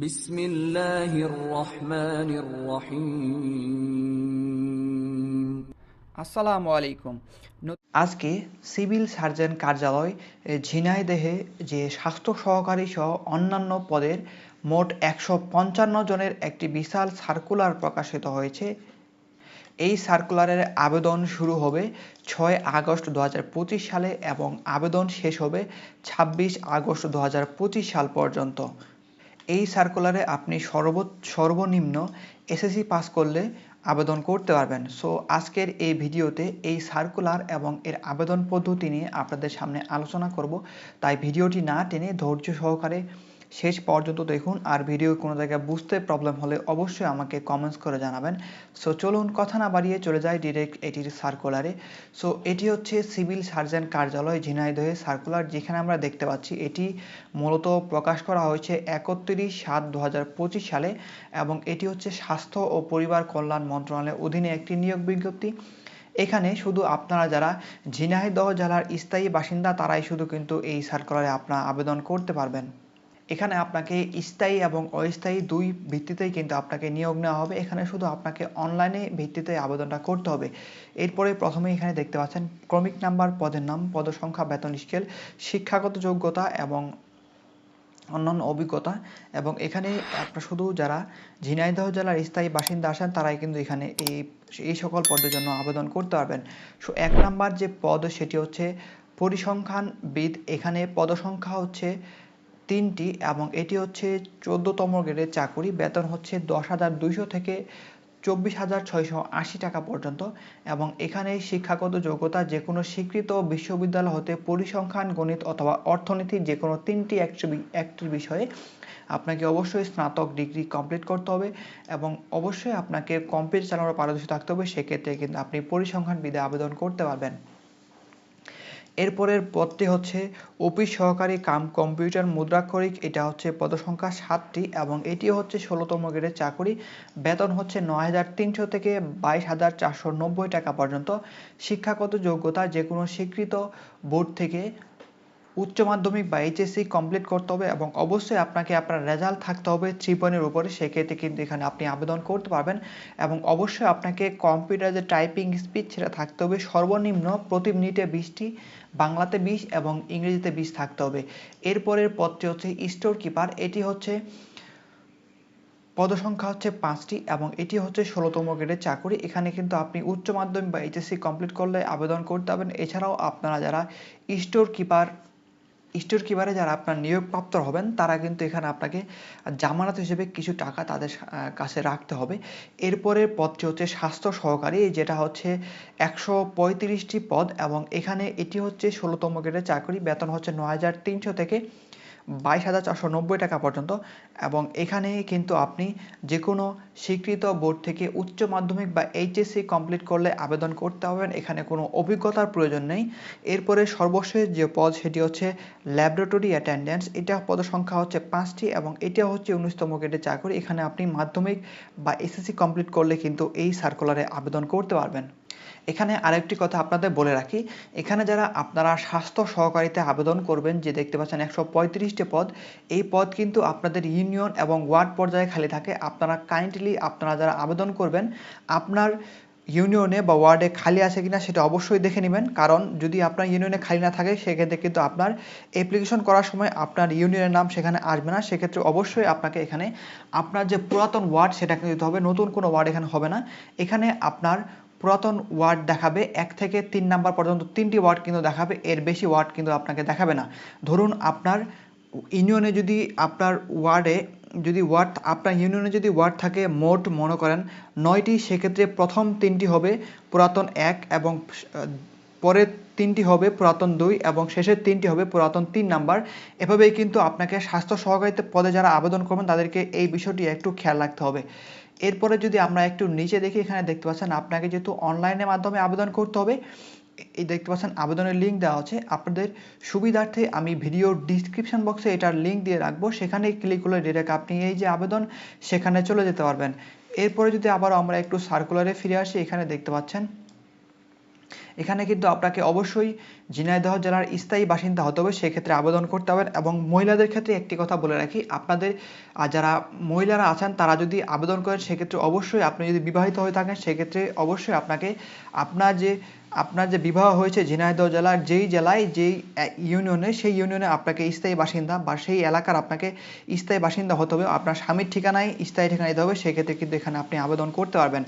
বিসমিল্লাহির রহমানির রহিম। আসসালামু আলাইকুম। আজকে সিভিল সার্জন কার্যালয় ঝিনাইদেহে যে স্বাস্থ্য সহকারী সহ অন্যান্য পদের মোট একশো পঞ্চান্ন জনের একটি বিশাল সার্কুলার প্রকাশিত হয়েছে। এই সার্কুলারের আবেদন শুরু হবে ছয় আগস্ট দু হাজার পঁচিশ সালে এবং আবেদন শেষ হবে ২৬ আগস্ট দু হাজার পঁচিশ সাল পর্যন্ত। এই সার্কুলারে আপনি সর্ব সর্বনিম্ন এসএসসি পাস করলে আবেদন করতে পারবেন। সো আজকের এই ভিডিওতে এই সার্কুলার এবং এর আবেদন পদ্ধতি নিয়ে আপনাদের সামনে আলোচনা করব। তাই ভিডিওটি না টেনে ধৈর্য সহকারে শেষ পর্যন্ত দেখুন। আর ভিডিও কোনো জায়গায় বুঝতে প্রবলেম হলে অবশ্যই আমাকে কমেন্টস করে জানাবেন। সো চলুন কথা না বাড়িয়ে চলে যাই ডিরেক্ট এটির সার্কুলারে সো এটি হচ্ছে সিভিল সার্জন কার্যালয়, ঝিনাইদহে সার্কুলার যেখানে আমরা দেখতে পাচ্ছি এটি মূলত প্রকাশ করা হয়েছে একত্রিশ সাত দু সালে এবং এটি হচ্ছে স্বাস্থ্য ও পরিবার কল্যাণ মন্ত্রণালয়ের অধীনে একটি নিয়োগ বিজ্ঞপ্তি। এখানে শুধু আপনারা যারা ঝিনাইদহ জেলার স্থায়ী বাসিন্দা, তারাই শুধু কিন্তু এই সার্কুলারে আপনারা আবেদন করতে পারবেন। এখানে আপনাকে স্থায়ী এবং অস্থায়ী দুই ভিত্তিতেই কিন্তু আপনাকে নিয়োগ নেওয়া হবে। এখানে শুধু আপনাকে অনলাইনে ভিত্তিতে আবেদনটা করতে হবে। এরপরে প্রথমে এখানে দেখতে পাচ্ছেন ক্রমিক নাম্বার, পদের নাম, পদসংখ্যা, বেতন স্কেল শিক্ষাগত যোগ্যতা এবং অন্যান্য অভিজ্ঞতা এবং এখানে আপনার শুধু যারা ঝিনাইদহ জেলার স্থায়ী বাসিন্দা আসেন তারাই কিন্তু এখানে এই এই সকল পদের জন্য আবেদন করতে পারবেন। সো, এক নাম্বার যে পদ, সেটি হচ্ছে পরিসংখ্যানবিদ। এখানে পদসংখ্যা হচ্ছে তিনটি এবং এটি হচ্ছে চোদ্দতম গ্রেডের চাকুরি। বেতন হচ্ছে দশ হাজার দুইশো থেকে চব্বিশ হাজার ছয়শো আশি টাকা পর্যন্ত এবং এখানে শিক্ষাগত যোগ্যতা যে কোনো স্বীকৃত বিশ্ববিদ্যালয় হতে পরিসংখ্যান, গণিত অথবা অর্থনীতির যে কোনো তিনটি একটি বিষয়ে আপনাকে অবশ্যই স্নাতক ডিগ্রি কমপ্লিট করতে হবে এবং অবশ্যই আপনাকে কম্পিউটার চালানোর পারদর্শী থাকতে হবে। সেক্ষেত্রে কিন্তু আপনি পরিসংখ্যান বিদে আবেদন করতে পারবেন। এরপরের পদটি হচ্ছে অফিস সহকারী কাম কম্পিউটার মুদ্রাক্ষরিক, এটা হচ্ছে পদসংখ্যা সাতটি এবং এটি হচ্ছে ষোলোতম গ্রেডের চাকরি। বেতন হচ্ছে নয় হাজার তিনশো থেকে বাইশ হাজার চারশো নব্বই টাকা পর্যন্ত। শিক্ষাগত যোগ্যতা যে কোনো স্বীকৃত বোর্ড থেকে উচ্চ মাধ্যমিক বা এইচএসসি কমপ্লিট করতে হবে এবং অবশ্যই আপনাকে আপনার রেজাল্ট থাকতে হবে থ্রি পয়েন্টের উপরে। সেক্ষেত্রে কিন্তু এখানে আপনি আবেদন করতে পারবেন এবং অবশ্যই আপনাকে কম্পিউটার যে টাইপিং স্পিড সেটা থাকতে হবে। সর্বনিম্ন প্রতি মিনিটে বিশটি, বাংলাতে বিশ এবং ইংরেজিতে বিশ থাকতে হবে। এরপরের পদটি হচ্ছে স্টোর কিপার এটি হচ্ছে, পদসংখ্যা হচ্ছে পাঁচটি এবং এটি হচ্ছে ষোলোতম গ্রেডের চাকরি। এখানে কিন্তু আপনি উচ্চ মাধ্যমিক বা এইচএসসি কমপ্লিট করলে আবেদন করতে পারবেন। এছাড়াও আপনারা যারা স্টোর কিপার স্টোর কিপারে যারা আপনার নিয়োগপ্রাপ্ত হবেন, তারা কিন্তু এখানে আপনাকে জামানত হিসেবে কিছু টাকা তাদের কাছে রাখতে হবে। এরপরের পদটি হচ্ছে স্বাস্থ্য সহকারী, যেটা হচ্ছে একশো পঁয়ত্রিশটি পদ এবং এখানে এটি হচ্ছে ষোলোতম গ্রেডের চাকরি। বেতন হচ্ছে নয় হাজার তিনশো থেকে বাইশ হাজার চারশো নব্বই টাকা পর্যন্ত। এবং এখানে কিন্তু আপনি যে কোনো স্বীকৃত বোর্ড থেকে উচ্চ মাধ্যমিক বা এইচএসসি কমপ্লিট করলে আবেদন করতে হবেন এখানে কোনো অভিজ্ঞতার প্রয়োজন নেই। এরপরে সর্বশেষ যে পদ, সেটি হচ্ছে ল্যাবরেটরি অ্যাটেন্ডেন্স। এটা পদসংখ্যা হচ্ছে পাঁচটি এবং এটা হচ্ছে উনিশতম গ্রেডের চাকরি। এখানে আপনি মাধ্যমিক বা এসএসসি কমপ্লিট করলে কিন্তু এই সার্কুলারে আবেদন করতে পারবেন। এখানে আরেকটি কথা আপনাদের বলে রাখি। এখানে যারা আপনারা স্বাস্থ্য সহকারীতে আবেদন করবেন, যে দেখতে পাচ্ছেন একশো পঁয়ত্রিশটি পদ, এই পদ কিন্তু আপনাদের ইউনিয়ন এবং ওয়ার্ড পর্যায়ে খালি থাকে। আপনারা কাইন্ডলি আপনারা যারা আবেদন করবেন, আপনার ইউনিয়নে বা ওয়ার্ডে খালি আছে কিনা সেটা অবশ্যই দেখে নেবেন। কারণ যদি আপনার ইউনিয়নে খালি না থাকে, সেক্ষেত্রে কিন্তু আপনার অ্যাপ্লিকেশন করার সময় আপনার ইউনিয়নের নাম সেখানে আসবে না। সেক্ষেত্রে অবশ্যই আপনাকে এখানে আপনার যে পুরাতন ওয়ার্ড সেটাকে দিতে হবে। নতুন কোনো ওয়ার্ড এখানে হবে না। এখানে আপনার পুরাতন ওয়ার্ড দেখাবে, এক থেকে তিন নাম্বার পর্যন্ত তিনটি ওয়ার্ড কিন্তু দেখাবে, এর বেশি ওয়ার্ড কিন্তু আপনাকে দেখাবে না। ধরুন আপনার ইউনিয়নে যদি আপনার ওয়ার্ডে যদি ওয়ার্ড, আপনার ইউনিয়নে যদি ওয়ার্ড থাকে, মোট মনে করেন নয়টি, সেক্ষেত্রে প্রথম তিনটি হবে পুরাতন এক এবং পরের তিনটি হবে পুরাতন দুই এবং শেষের তিনটি হবে পুরাতন তিন নাম্বার। এভাবেই কিন্তু আপনাকে স্বাস্থ্য সহকারিতা পদে যারা আবেদন করবেন, তাদেরকে এই বিষয়টি একটু খেয়াল রাখতে হবে। এরপরে যদি আমরা একটু নিচে দেখি, এখানে দেখতে পাচ্ছেন আপনাকে যেহেতু অনলাইনের মাধ্যমে আবেদন করতে হবে, এই দেখতে পাচ্ছেন আবেদনের লিঙ্ক দেওয়া আছে। আপনাদের সুবিধার্থে আমি ভিডিও ডিসক্রিপশন বক্সে এটার লিঙ্ক দিয়ে রাখব। সেখানে ক্লিক করলে ডিরেক্ট আপনি এই যে আবেদন, সেখানে চলে যেতে পারবেন। এরপরে যদি আবার আমরা একটু সার্কুলারে ফিরে আসি, এখানে দেখতে পাচ্ছেন এখানে কিন্তু আপনাকে অবশ্যই ঝিনাইদহ জেলার স্থায়ী বাসিন্দা হতে হবে, সেক্ষেত্রে আবেদন করতে হবে এবং মহিলাদের ক্ষেত্রে একটি কথা বলে রাখি, আপনাদের যারা মহিলারা আছেন তারা যদি আবেদন করেন, সেক্ষেত্রে অবশ্যই আপনি যদি বিবাহিত হয়ে থাকেন, সেক্ষেত্রে অবশ্যই আপনাকে আপনার যে আপনার যে বিবাহ হয়েছে ঝিনাইদহ জেলার যেই জেলায়, যেই ইউনিয়নে, সেই ইউনিয়নে আপনাকে স্থায়ী বাসিন্দা বা সেই এলাকার আপনাকে স্থায়ী বাসিন্দা হতে হবে। আপনার স্বামীর ঠিকানায় স্থায়ী ঠিকানা দিতে হবে, সেক্ষেত্রে কিন্তু এখানে আপনি আবেদন করতে পারবেন।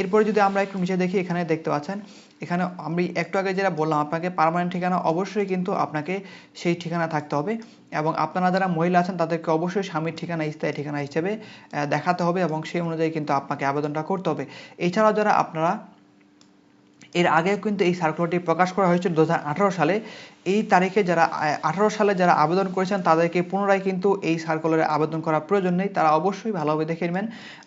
এরপরে যদি আমরা একটু নিচে দেখি, এখানে দেখতে পাচ্ছেন, এখানে আমি একটু আগে যেটা বললাম, আপনাকে পারমানেন্ট ঠিকানা অবশ্যই কিন্তু আপনাকে সেই ঠিকানা থাকতে হবে এবং আপনারা যারা মহিলা আছেন, তাদেরকে অবশ্যই স্বামীর ঠিকানা, স্থায়ী ঠিকানা হিসেবে দেখাতে হবে এবং সেই অনুযায়ী কিন্তু আপনাকে আবেদনটা করতে হবে। এছাড়াও যারা আপনারা এর আগেও কিন্তু এই সার্কুলারটি প্রকাশ করা হয়েছিল দু হাজার আঠেরো সালে। এই তারিখে যারা আঠারো সালে যারা আবেদন করেছেন, তাদেরকে পুনরায় কিন্তু এই সার্কুলারে আবেদন করার প্রয়োজন নেই। তারা অবশ্যই ভালোভাবে দেখে নেবেন।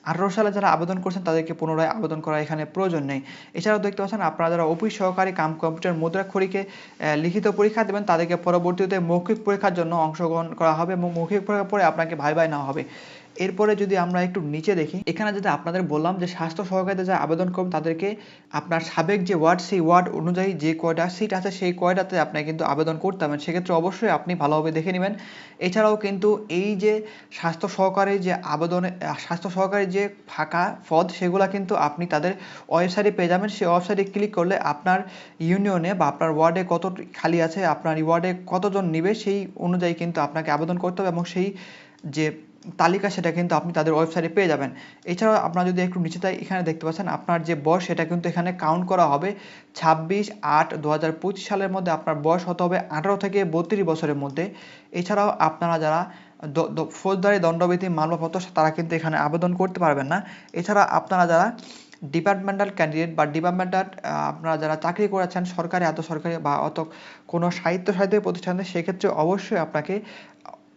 আঠারো সালে যারা আবেদন করেছেন, তাদেরকে পুনরায় আবেদন করা এখানে প্রয়োজন নেই। এছাড়াও দেখতে পাচ্ছেন, আপনারা যারা অফিস সহকারী, কাম কম্পিউটার মুদ্রাক্ষরীকে লিখিত পরীক্ষা দেবেন, তাদেরকে পরবর্তীতে মৌখিক পরীক্ষার জন্য অংশগ্রহণ করা হবে এবং মৌখিক পরীক্ষার পরে আপনাকে ভাই ভাই নেওয়া হবে। এরপরে যদি আমরা একটু নিচে দেখি, এখানে যেটা আপনাদের বললাম যে স্বাস্থ্য সহকারীতে যা আবেদন করবেন, তাদেরকে আপনার সাবেক যে ওয়ার্ড, সেই ওয়ার্ড অনুযায়ী যে কয়টা সিট আছে, সেই কয়টাতে আপনি কিন্তু আবেদন করতে হবে সেক্ষেত্রে অবশ্যই আপনি ভালোভাবে দেখে নেবেন। এছাড়াও কিন্তু এই যে স্বাস্থ্য সহকারী যে আবেদনে স্বাস্থ্য সহকারী যে ফাঁকা পদ, সেগুলা কিন্তু আপনি তাদের ওয়েবসাইটে পেয়ে যাবেন। সেই ওয়েবসাইটে ক্লিক করলে আপনার ইউনিয়নে বা আপনার ওয়ার্ডে কত খালি আছে, আপনার ওয়ার্ডে কতজন নিবে, সেই অনুযায়ী কিন্তু আপনাকে আবেদন করতে হবে এবং সেই যে তালিকা সেটা কিন্তু আপনি তাদের ওয়েবসাইটে পেয়ে যাবেন। এছাড়াও আপনারা যদি একটু নিচে তাই এখানে দেখতে পাচ্ছেন, আপনার যে বয়স সেটা কিন্তু এখানে কাউন্ট করা হবে। ছাব্বিশ আট দু সালের মধ্যে আপনার বয়স হতে হবে আঠারো থেকে বত্রিশ বছরের মধ্যে। এছাড়াও আপনারা যারা ফৌজদারি, দণ্ডবিধি মামলাপত্র তারা কিন্তু এখানে আবেদন করতে পারবেন না। এছাড়া আপনারা যারা ডিপার্টমেন্টাল ক্যান্ডিডেট বা ডিপার্টমেন্টাল আপনারা যারা চাকরি করেছেন সরকারি আধ সরকারি বা অত কোনো সাহিত্য সাহিত্য প্রতিষ্ঠানে, সেক্ষেত্রে অবশ্যই আপনাকে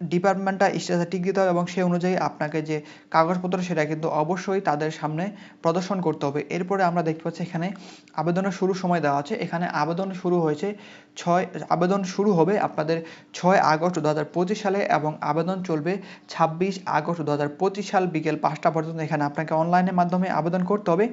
ডিপার্টমেন্টটা স্ট্যাটাস টিক দিতে হবে এবং সেই অনুযায়ী আপনাকে যে কাগজপত্র সেটা কিন্তু অবশ্যই তাদের সামনে প্রদর্শন করতে হবে। এরপরে আমরা দেখতে পাচ্ছি এখানে আবেদনের শুরু সময় দেওয়া আছে। এখানে আবেদন শুরু হয়েছে ছয়, আবেদন শুরু হবে আপনাদের ছয় আগস্ট দু হাজার পঁচিশ সালে এবং আবেদন চলবে ছাব্বিশ আগস্ট দু হাজার পঁচিশ সাল বিকেল পাঁচটা পর্যন্ত। এখানে আপনাকে অনলাইনের মাধ্যমে আবেদন করতে হবে।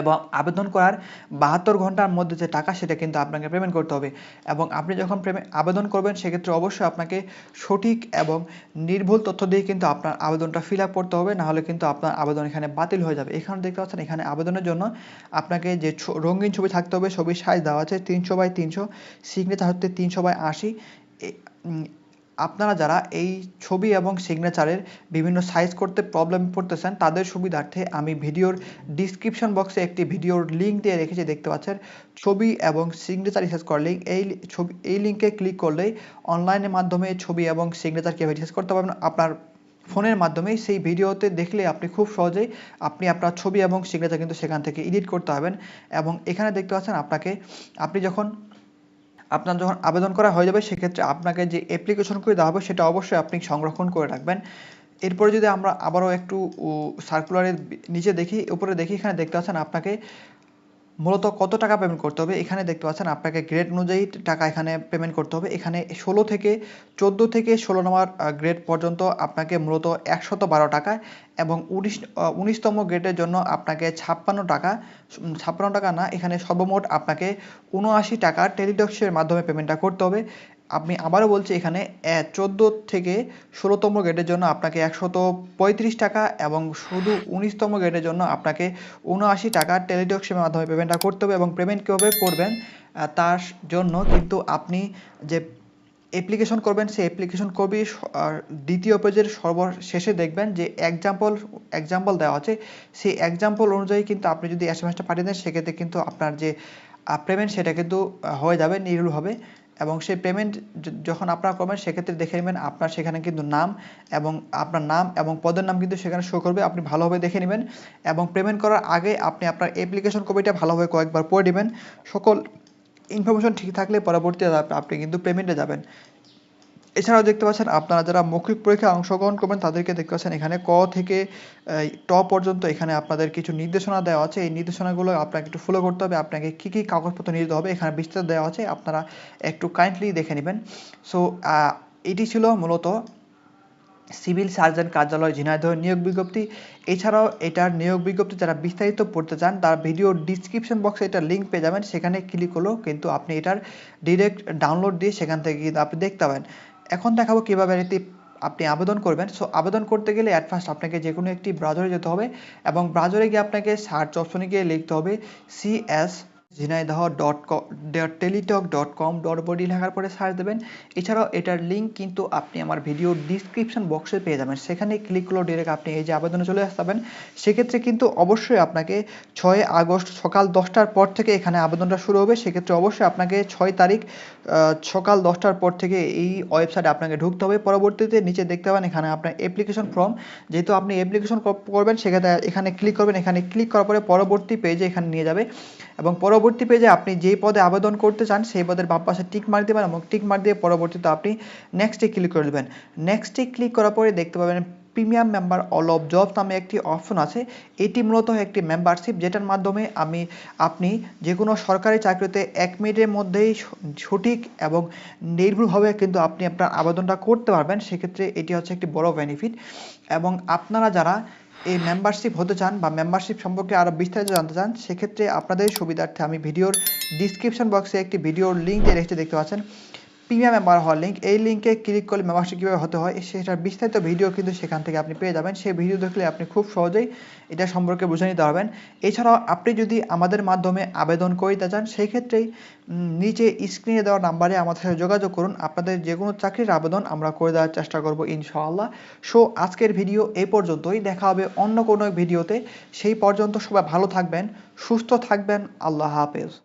এবং আবেদন করার বাহাত্তর ঘণ্টার মধ্যে যে টাকা, সেটা কিন্তু আপনাকে পেমেন্ট করতে হবে। এবং আপনি যখন আবেদন করবেন, সেক্ষেত্রে অবশ্যই আপনাকে সঠিক এবং নির্ভুল তথ্য দিয়ে কিন্তু আপনার আবেদনটা ফিল আপ করতে হবে। নাহলে কিন্তু আপনার আবেদন এখানে বাতিল হয়ে যাবে। এখানে দেখতে পাচ্ছেন, এখানে আবেদনের জন্য আপনাকে যে রঙিন ছবি থাকতে হবে, ছবির সাইজ দেওয়া আছে তিনশো বাই তিনশো সিগনেচার হচ্ছে তিনশো বাই আশি। আপনারা যারা এই ছবি এবং সিগনেচারের বিভিন্ন সাইজ করতে প্রবলেম পড়তেছেন, তাদের সুবিধার্থে আমি ভিডিওর ডিসক্রিপশন বক্সে একটি ভিডিওর লিঙ্ক দিয়ে রেখেছি, দেখতে পাচ্ছেন? ছবি এবং সিগনেচার রিসার্চ করার লিঙ্ক এই ছবি, এই লিঙ্কে ক্লিক করলেই অনলাইনের মাধ্যমে ছবি এবং সিগনেচার কীভাবে রিসার্চ করতে পারবেন, আপনার ফোনের মাধ্যমেই সেই ভিডিওতে দেখলে আপনি খুব সহজেই আপনি আপনার ছবি এবং সিগনেচার কিন্তু সেখান থেকে এডিট করতে পারবেন এবং এখানে দেখতে পাচ্ছেন আপনাকে, আপনি যখন আপনার যখন আবেদন করা হয়ে যাবে, সেক্ষেত্রে আপনাকে যে অ্যাপ্লিকেশন করে দেওয়া হবে, সেটা অবশ্যই আপনি সংরক্ষণ করে রাখবেন। এরপরে যদি আমরা আবারও একটু সার্কুলারের নিচে দেখি, উপরে দেখি, এখানে দেখতে পাচ্ছেন আপনাকে মূলত কত টাকা পেমেন্ট করতে হবে? এখানে দেখতে পাচ্ছেন আপনাকে গ্রেড অনুযায়ী টাকা এখানে পেমেন্ট করতে হবে। এখানে ষোলো থেকে চোদ্দ থেকে ষোলো নম্বর গ্রেড পর্যন্ত আপনাকে মূলত একশত বারো টাকা এবং উনিশ উনিশতম গ্রেডের জন্য আপনাকে ছাপ্পান্ন টাকা ছাপ্পান্ন টাকা না, এখানে সর্বমোট আপনাকে উনআশি টাকা টেলিডক্সের মাধ্যমে পেমেন্টটা করতে হবে। আমি আবারও বলছি এখানে চোদ্দ থেকে ষোলোতম গ্রেডের জন্য আপনাকে একশত পঁয়ত্রিশ টাকা এবং শুধু উনিশতম গ্রেডের জন্য আপনাকে উনআশি টাকা টেলিডক্সের মাধ্যমে পেমেন্টটা করতে হবে এবং পেমেন্ট কীভাবে করবেন তার জন্য কিন্তু আপনি যে অ্যাপ্লিকেশন করবেন, সেই অ্যাপ্লিকেশন কপি দ্বিতীয় পেজের সর্বশেষে দেখবেন যে এক্সাম্পল এক্সাম্পল দেওয়া আছে। সেই এক্সাম্পল অনুযায়ী কিন্তু আপনি যদি এস এম এসটা পাঠিয়ে দেন, সেক্ষেত্রে কিন্তু আপনার যে পেমেন্ট সেটা কিন্তু হয়ে যাবে নির্ভুল হবে এবং সেই পেমেন্ট যখন আপনারা করবেন, সেক্ষেত্রে দেখে নেবেন আপনার সেখানে কিন্তু নাম এবং আপনার নাম এবং পদের নাম কিন্তু সেখানে শো করবে। আপনি ভালোভাবে দেখে নেবেন এবং পেমেন্ট করার আগে আপনি আপনার অ্যাপ্লিকেশন কপিটা ভালোভাবে কয়েকবার পড়ে নেবেন। সকল ইনফরমেশন ঠিক থাকলে পরবর্তীতে আপনি কিন্তু পেমেন্টে যাবেন। এছাড়াও দেখতে পাচ্ছেন আপনারা যারা মৌখিক পরীক্ষায় অংশগ্রহণ করবেন, তাদেরকে দেখতে পাচ্ছেন এখানে ক থেকে ট পর্যন্ত এখানে আপনাদের কিছু নির্দেশনা দেওয়া আছে। এই নির্দেশনাগুলো আপনাকে একটু ফলো করতে হবে। আপনাকে কী কী কাগজপত্র নিয়ে যেতে হবে এখানে বিস্তারিত দেওয়া আছে। আপনারা একটু কাইন্ডলি দেখে নেবেন। সো এটি ছিল মূলত সিভিল সার্জন কার্যালয় ঝিনাইদহ নিয়োগ বিজ্ঞপ্তি। এছাড়াও এটার নিয়োগ বিজ্ঞপ্তি যারা বিস্তারিত পড়তে চান, তার ভিডিও ডিসক্রিপশন বক্সে এটা লিঙ্ক পেয়ে যাবেন। সেখানে ক্লিক করলেও কিন্তু আপনি এটার ডিরেক্ট ডাউনলোড দিয়ে সেখান থেকে কিন্তু আপনি দেখতে পাবেন। এখন দেখাবো কীভাবে এটি আপনি আবেদন করবেন। সো আবেদন করতে গেলে অ্যাট ফার্স্ট আপনাকে যে কোনো একটি ব্রাউজারে যেতে হবে এবং ব্রাউজারে গিয়ে আপনাকে সার্চ অপশনে গিয়ে লিখতে হবে CS Jhenaidah dot Teletalk dot com dot BD লেখার পরে সার্চ দেবেন। এছাড়াও এটার লিঙ্ক কিন্তু আপনি আমার ভিডিও ডিসক্রিপশন বক্সে পেয়ে যাবেন। সেখানে ক্লিক করলেও ডিরেক্ট আপনি এই যে আবেদনে চলে আসতে পারবেন। সেক্ষেত্রে কিন্তু অবশ্যই আপনাকে ছয় আগস্ট সকাল দশটার পর থেকে এখানে আবেদনটা শুরু হবে। সেক্ষেত্রে অবশ্যই আপনাকে ছয় তারিখ সকাল দশটার পর থেকে এই ওয়েবসাইটে আপনাকে ঢুকতে হবে। পরবর্তীতে নিচে দেখতে পাবেন এখানে আপনার অ্যাপ্লিকেশন ফর্ম যেহেতু আপনি অ্যাপ্লিকেশন করবেন, সেক্ষেত্রে এখানে ক্লিক করবেন। এখানে ক্লিক করার পরে পরবর্তী পেজে এখানে নিয়ে যাবে। এবং পরবর্তী পেজে আপনি যেই পদে আবেদন করতে চান, সেই পদের বাম পাশে টিক মার দেবেন এবং টিক মার দিয়ে পরবর্তীতে আপনি নেক্সটে ক্লিক করে দেবেন নেক্সটে ক্লিক করার পরে দেখতে পাবেন premium member all of job নামে একটি অপশন আছে। এটি মূলত একটি মেম্বারশিপ যেটার মাধ্যমে আমি, আপনি যে কোনো সরকারি চাকরিতে এক মিনিটের মধ্যেই সঠিক এবং নির্ভুলভাবে কিন্তু আপনি আপনার আবেদনটা করতে পারবেন। সেক্ষেত্রে এটি হচ্ছে একটি বড় বেনিফিট এবং আপনারা যারা এই মেম্বারশিপ হতে চান বা মেম্বারশিপ সম্পর্কে আরও বিস্তারিত জানতে চান, সেক্ষেত্রে আপনাদের সুবিধার্থে আমি ভিডিওর ডিসক্রিপশন বক্সে একটি ভিডিওর লিঙ্ক দিয়ে রেখেছি, দেখতে পাচ্ছেন। প্রিমিয়াম মেম্বার হওয়ার লিঙ্ক এই লিঙ্কে ক্লিক করলে মেম্বারশিপ কীভাবে হতে হয়, সেটার বিস্তারিত ভিডিও কিন্তু সেখান থেকে আপনি পেয়ে যাবেন। সেই ভিডিও দেখলে আপনি খুব সহজেই এটা সম্পর্কে বুঝে নিতে পারবেন। এছাড়াও আপনি যদি আমাদের মাধ্যমে আবেদন করতে চান, সেই ক্ষেত্রেই নিচে স্ক্রিনে দেওয়া নাম্বারে আমাদের সাথে যোগাযোগ করুন। আপনাদের যে কোনো চাকরির আবেদন আমরা করে দেওয়ার চেষ্টা করব ইনশাআল্লাহ। সো আজকের ভিডিও এই পর্যন্তই। দেখা হবে অন্য কোনো ভিডিওতে সেই পর্যন্ত সবাই ভালো থাকবেন, সুস্থ থাকবেন। আল্লাহ হাফেজ।